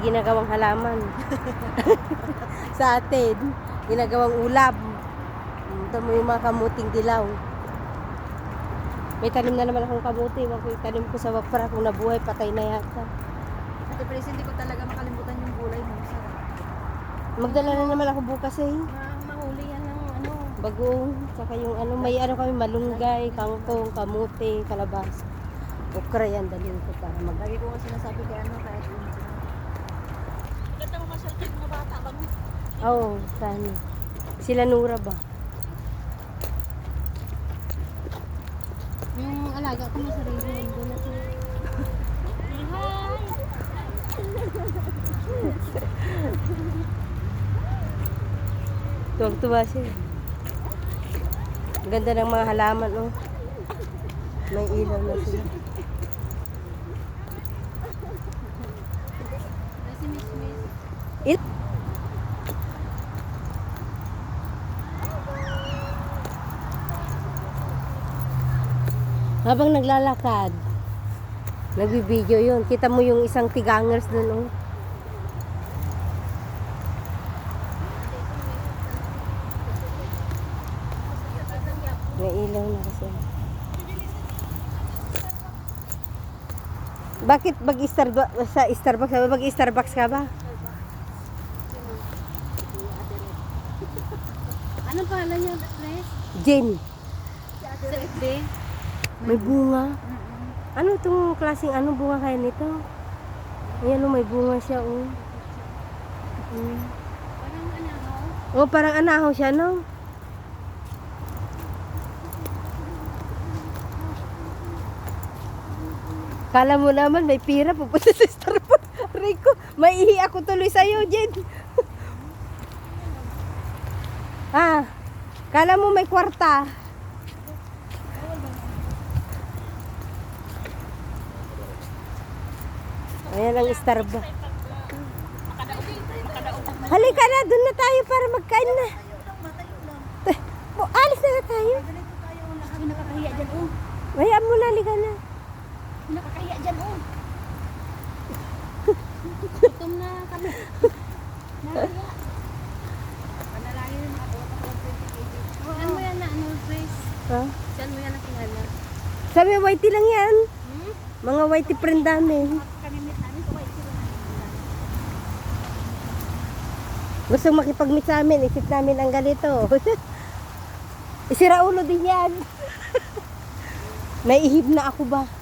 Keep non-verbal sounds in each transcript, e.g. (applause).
ginagawang halaman. (laughs) sa atin, ginagawang ulab. Ito mo yung mga kamuting dilaw. May tanim na naman akong kamuti. Wag ko tanim ko sa wapra. Kung nabuhay, patay na yata. Ate Pres, hindi ko talaga makalimutan yung gulay mo. Sarap. Magdala na naman ako bukas eh. Ma mahuli yan ng ano. Bagong, saka yung ano, may ano kami, malunggay, kangkong, kamuti, kalabas. Okra yan, dalhin ko para mag... Lagi ko nga sinasabi kay ano, kay Ate Pres. Ganda mo masyal kayo mga bata ba mo? Oo, oh, saan? Sila Nura ba? Yung alaga ko nasa rin doon na siya. Tuwag-tuwa siya. Ganda ng mga halaman, oh. May ilaw na sila. Habang naglalakad, nagbibideo yun. Kita mo yung isang tigangers dun, oh. May ilaw na kasi. Bakit mag Starbucks sa Starbucks ka ba? Mag Starbucks ka ba? Anong pangalan niya? Jane, Si Ate? May bunga. Ano itong klaseng ano bunga kaya nito? Ayan oh, may bunga siya oh. Mm. Parang ho? Oh, parang anahaw siya, no? Kala mo naman may pira pupunta sa Starbucks. (laughs) Rico, maihi ako tuloy sa'yo, Jen. (laughs) ah, kala mo may kwarta. Ayan ang Starbucks. Halika na, doon na tayo para magkain na. Alis na nga tayo. Nakakahiya dyan, oh. Hayaan mo na, halika na. Nakakahiya dyan, oh. Gutom na kami. Nakakahiya. Panalangin mga tuwa ko 20 kg. Saan mo yan na, ano, Grace? Ha? Saan mo yan nakilala? Sabi, whitey lang yan. Hmm? Mga whitey friend namin, kawai sila na. Gusto makipag-meet sa amin, isip namin ang ganito. (laughs) Isira ulo din yan. (laughs) Naihib na ako ba? Oh.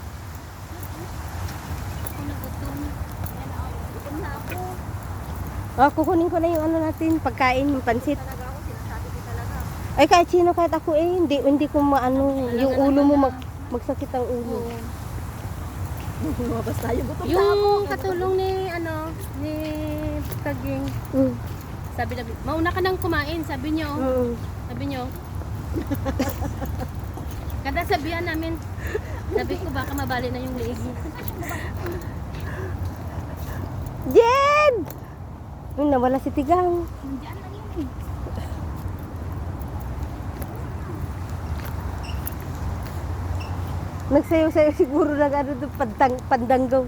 Gutom na ako. Kukunin ko na yung ano natin, pagkain, yung pansit. Ay, kahit sino, kahit ako eh, hindi, hindi ko maano, yung ulo mo mag, magsakit ang ulo. Lumabas tayo, gutom Yung katulong ni ano ni Taging, Mm. Sabi na mauna ka nang kumain, sabi niyo. Mm. Sabi niyo. Kada sabihan namin, sabi ko baka mabali na yung niya. Jen! Uy, nawala si Tigang. Nandiyan lang yun. Nagsayo-sayo siguro ng ano pandang, pandanggaw.